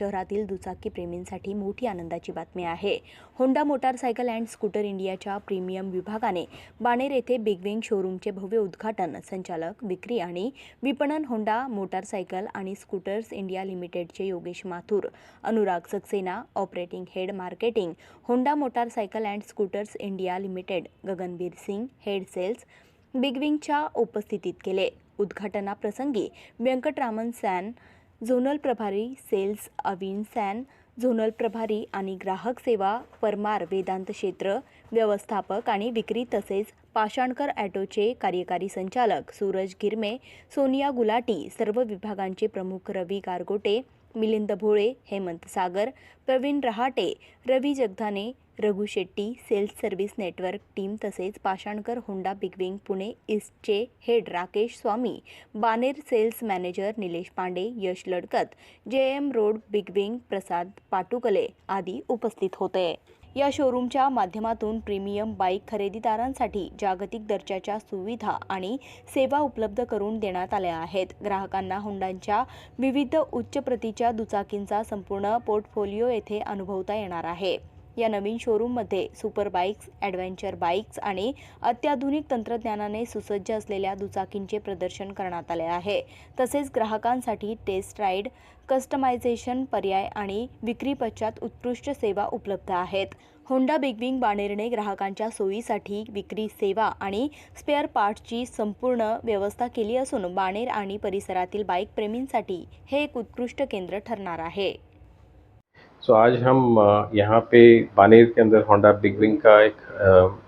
शहरातील दुचाकी प्रेमींसाठी मोठी आनंदाची बातमी आहे. होंडा मोटारसायकल अँड स्कूटर इंडियाच्या प्रीमियम विभागाने बाणेर येथे बिगविंग शोरूमचे भव्य उद्घाटन संचालक विक्री आणि विपणन होंडा मोटारसायकल आणि स्कूटर्स इंडिया लिमिटेडचे Yogesh Mathur Anurag Saxena operating head marketing Honda motorcycle and scooters India limited Gaganbir Singh head sales बिगविंगच्या उपस्थितीत केले. उद्घाटनाप्रसंगी व्यंकटरामन सॅन झोनल प्रभारी सेल्स अविन सॅन झोनल प्रभारी आणि ग्राहक सेवा परमार वेदांत क्षेत्र व्यवस्थापक आणि विक्री तसेच पाषाणकर ॲटोचे कार्यकारी संचालक सूरज गिरमे सोनिया गुलाटी सर्व विभागांचे प्रमुख Ravi Gargote Milind Bhole Hemant Sagar Praveen Rahate Ravi Jagdhane Raghu Shetty sales service network team तसेच Pashankar Honda BigWing Pune ईस्टचे head Rakesh Swami Baner sales manager Nilesh Pandey Yash Ladkat J M road BigWing Prasad Patukale आदी उपस्थित होते. या शोरूमच्या माध्यमातून premium bike खरेदीदारांसाठी जागतिक दर्जाच्या सुविधा आणि सेवा उपलब्ध करून देण्यात आल्या आहेत. ग्राहकांना हुंडांच्या विविध उच्च प्रतीच्या दुचाकींचा संपूर्ण पोर्टफोलिओ येथे अनुभवता येणार आहे. या नवीन शोरूममध्ये सुपर बाईक्स ॲडव्हेंचर बाईक्स आणि अत्याधुनिक तंत्रज्ञानाने सुसज्ज असलेल्या दुचाकींचे प्रदर्शन करण्यात आले आहे. तसेच ग्राहकांसाठी टेस्ट राईड कस्टमायझेशन पर्याय आणि विक्री पश्चात उत्कृष्ट सेवा उपलब्ध आहेत. होंडा बिगविंग बाणेरने ग्राहकांच्या सोयीसाठी विक्री सेवा आणि स्पेअर पार्ट्सची संपूर्ण व्यवस्था केली असून बाणेर आणि परिसरातील बाईक प्रेमींसाठी हे एक उत्कृष्ट केंद्र ठरणार आहे. सो so, आज हम यहाँ पे बानेर के अंदर होंडा बिग विंग का एक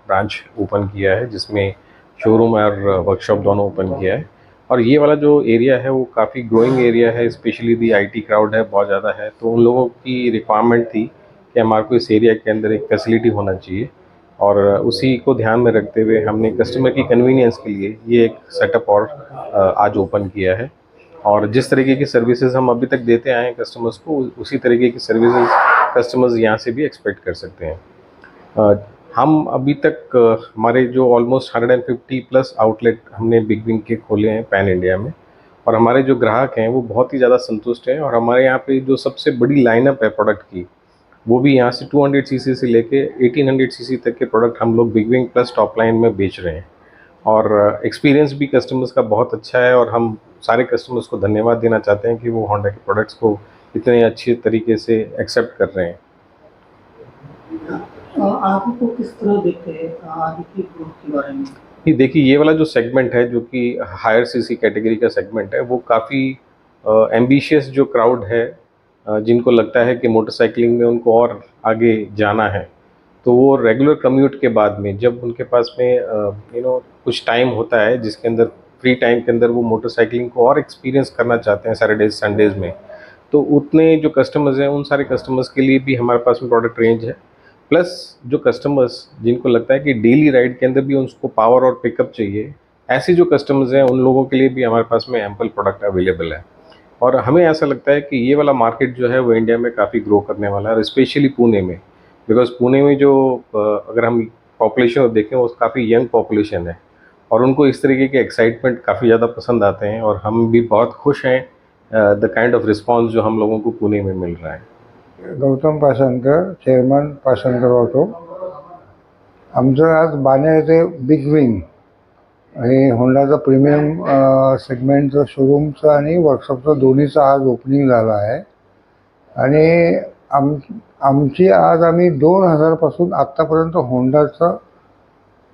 ब्रांच ओपन किया है जिसमें शोरूम और वर्कशॉप दोनों ओपन किया है। और ये वाला जो एरिया है वो काफ़ी ग्रोइंग एरिया है स्पेशली दी आईटी क्राउड है बहुत ज़्यादा है। तो उन लोगों की रिक्वायरमेंट थी कि हमारे को इस एरिया के अंदर एक फैसिलिटी होना चाहिए। और उसी को ध्यान में रखते हुए हमने कस्टमर की कन्वीनियंस के लिए ये एक सेटअप और आज ओपन किया है। और जिस तरीके की सर्विसेज़ हम अभी तक देते आए हैं कस्टमर्स को उसी तरीके की सर्विसेज़ कस्टमर्स यहाँ से भी एक्सपेक्ट कर सकते हैं। हम अभी तक, हमारे जो ऑलमोस्ट 150 प्लस आउटलेट हमने बिग विंग के खोले हैं पैन इंडिया में, और हमारे जो ग्राहक हैं वो बहुत ही ज़्यादा संतुष्ट हैं और हमारे यहाँ पे जो सबसे बड़ी लाइनअप है प्रोडक्ट की, वो भी यहाँ से 200 सीसी से लेके 1800 सीसी तक के प्रोडक्ट हम लोग BigWing plus top line में बेच रहे हैं। और एक्सपीरियंस भी कस्टमर्स का बहुत अच्छा है और हम सारे कस्टमर्स को धन्यवाद देना चाहते हैं कि वो होंडा के प्रोडक्ट्स को इतने अच्छे तरीके से एक्सेप्ट कर रहे हैं। अ, आगे को किस तरह देखते हैं आगे की ग्रोथ के बारे में? ये देखिए ये वाला जो सेगमेंट है जो कि हायर सीसी कैटेगरी का सेगमेंट है वो काफ़ी एम्बिशियस जो क्राउड है जिनको लगता है कि मोटरसाइकिलिंग में उनको और आगे जाना है तो वो रेगुलर कम्यूट के बाद में जब उनके पास में यू नो कुछ टाइम होता है जिसके अंदर फ्री टाइम के अंदर वो मोटरसाइकिलिंग को और एक्सपीरियंस करना चाहते हैं सैटरडेज संडेज में तो उतने जो कस्टमर्स हैं, उन सारे कस्टमर्स के लिए भी हमारे पास में प्रोडक्ट रेंज है। प्लस जो कस्टमर्स जिनको लगता है कि डेली राइड के अंदर भी उनको पावर और पिकअप चाहिए, ऐसे जो कस्टमर्स हैं, उन लोगों के लिए भी हमारे पास में एम्पल प्रोडक्ट अवेलेबल है। और हमें ऐसा लगता है कि ये वाला मार्केट जो है, वो इंडिया में काफ़ी ग्रो करने वाला है और स्पेशली पुणे में। बिकॉज़ पुणे में जो अगर हम पॉपुलेशन देखें, वो काफ़ी यंग पॉपुलेशन है। और उनको इस तरीके के एक्साइटमेंट काफ़ी ज़्यादा पसंद आते हैं और हम भी बहुत खुश हैं द काइंड ऑफ रिस्पॉन्स जो हम लोगों को पुणे में मिल रहा है। गौतम पासनकर चेअरमन पासनकर ऑटो आमचं आज बाणे येथे बिग विंग हे होंडाचं प्रीमियम सेगमेंटचं शोरूमचं आणि वर्कशॉपचं दोन्हीचं आज ओपनिंग झालं आहे. आणि आम आमची आज आम्ही दोन हजारपासून आत्तापर्यंत होंडाचं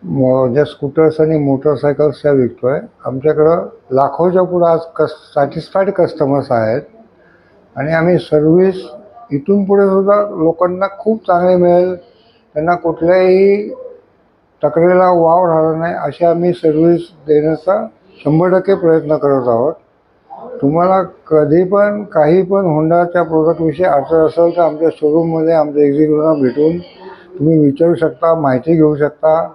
ज्या स्कूटर्स आणि मोटरसायकल्स त्या विकतो आहे आमच्याकडं लाखोच्या पुढं आज कस सॅटिस्फाईड कस्टमर्स आहेत. आणि आम्ही सर्व्हिस इथून पुढे सुद्धा लोकांना खूप चांगले मिळेल. त्यांना कुठल्याही तक्रारीला वाव राहणार नाही अशी आम्ही सर्व्हिस देण्याचा शंभर टक्के प्रयत्न करत आहोत. तुम्हाला कधी पण काही पण होंडाच्या प्रोडक्टविषयी अडचण असेल तर आमच्या शोरूममध्ये आमच्या एक्झिक्युटिव्हला भेटून तुम्ही विचारू शकता माहिती घेऊ शकता.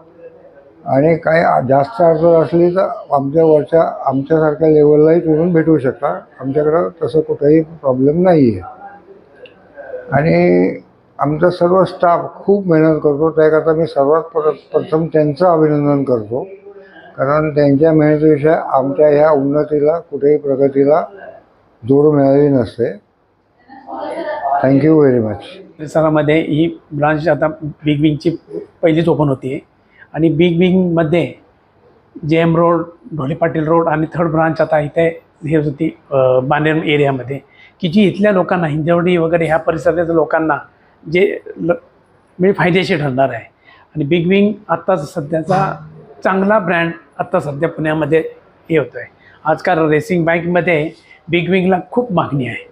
आणि काही जास्त अडचण असली तर आमच्या वरच्या आमच्यासारख्या लेवललाही तुम्ही भेटू शकता. आमच्याकडं तसं कुठंही प्रॉब्लेम नाही आहे आणि आमचा सर्व स्टाफ खूप मेहनत करतो. त्याकरता मी सर्वात प्र प्रथम त्यांचं अभिनंदन करतो. कारण त्यांच्या मेहनतीविषयी आमच्या ह्या उन्नतीला कुठेही प्रगतीला जोड मिळाली नसते. थँक्यू व्हेरी मच परिसरामध्ये ही ब्रांच आता बिग विंगची पहिलीच ओपन होती. आहे आणि बिग विंगमध्ये J M road Dhole Patil road आणि थर्ड ब्रांच आता इथे हे होती बानेर एरियामध्ये की जी इथल्या लोकांना हिंजवडी वगैरे ह्या परिसरातल्या लोकांना जे ल म्हणजे फायदेशीर ठरणार आहे. आणि बिग विंग आत्ता सध्याचा चांगला ब्रँड आत्ता सध्या पुण्यामध्ये हे होतो आहे आजकाल रेसिंग बाईकमध्ये बिग विंगला खूप मागणी आहे.